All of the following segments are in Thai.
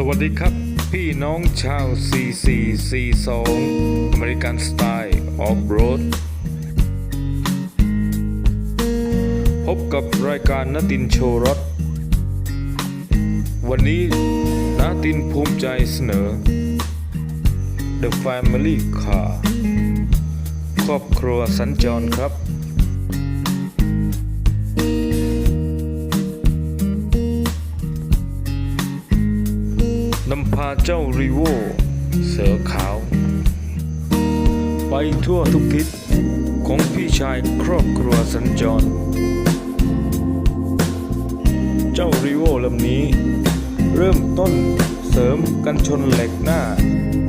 สวัสดีครับ พี่น้องชาว 4442 American Style Off Road พบกับรายการนตินโชว์รถวันนี้นาตินภูมิใจเสนอ The Family Car ครอบครัวสัญจรครับ นำพาเจ้ารีโวเสือขาว ไปทั่วทุกทิศของพี่ชายครอบครัวสัญจร เจ้ารีโวลำนี้ เริ่มต้นเสริมกันชนเหล็กหน้า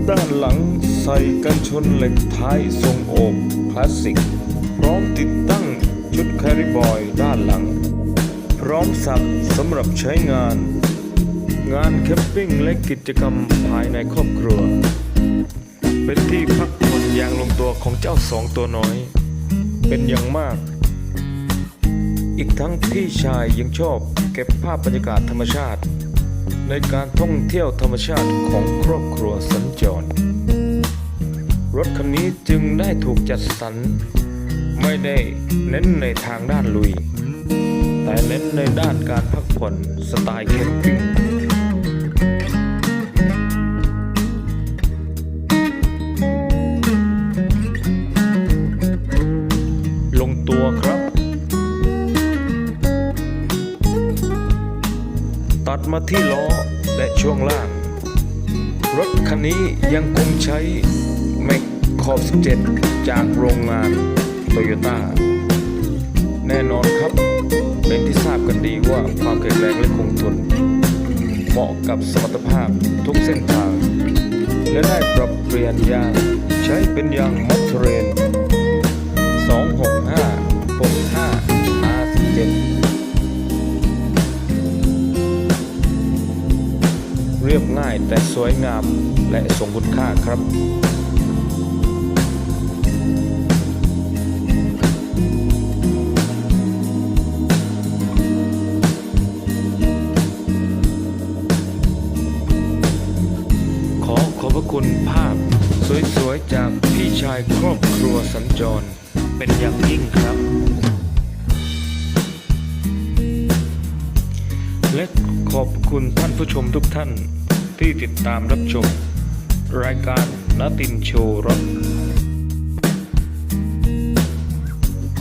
ด้านหลังใส่กันชนเหล็กท้ายทรงโอบคลาสสิก พร้อมติดตั้งชุดแคริบอยด้านหลัง พร้อมสับสำหรับใช้งาน งานแคมปิ้งและกิจกรรมภายในครอบครัว เป็นที่พักผ่อนอย่างลงตัวของเจ้าสองตัวน้อย เป็นอย่างมาก อีกทั้งพี่ชายยังชอบเก็บภาพบรรยากาศธรรมชาติ ในการท่องเที่ยวธรรมชาติของครอบครัวสัญจร รถคันนี้จึงได้ถูกจัดสรรไม่ได้เน้นในทางด้านลุย แต่เน้นในด้านการพักผ่อนสไตล์แคมปิ้ง ลงตัวครับ ตัดมาที่ล้อและช่วงล่าง รถคันนี้ยังคงใช้แม็กขอบ 17 จากโรงงานโตโยต้าแน่นอนครับ เป็นที่ทราบกันดีว่าความแข็งแรงและคงทน เหมาะกับสมรรถภาพทุกเส้นทาง และได้ปรับเปลี่ยนยางใช้เป็นยางมัตเรน 265 65 R17 เรียบง่ายแต่สวยงามและทรงคุณค่าครับ คุณภาพ สวยๆ จากพี่ชายครอบครัวสัญจร เป็นอย่างยิ่งครับ และขอบคุณท่านผู้ชมทุกท่านที่ติดตามรับชม รายการนาตินโชว์รถ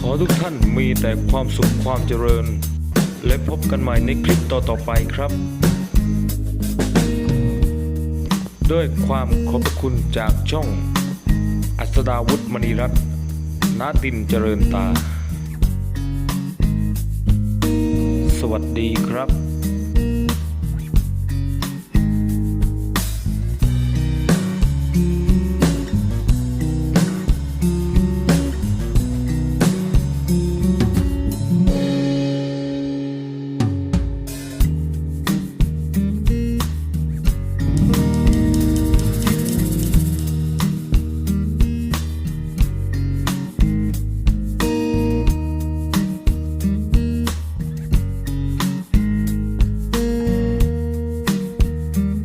ขอทุกท่านมีแต่ความสุขความเจริญ และพบกันใหม่ในคลิปต่อๆไปครับ ด้วยความขอบคุณจากช่อง อัศดาวุฒิมณีรัตน์นาตินเจริญตา สวัสดีครับ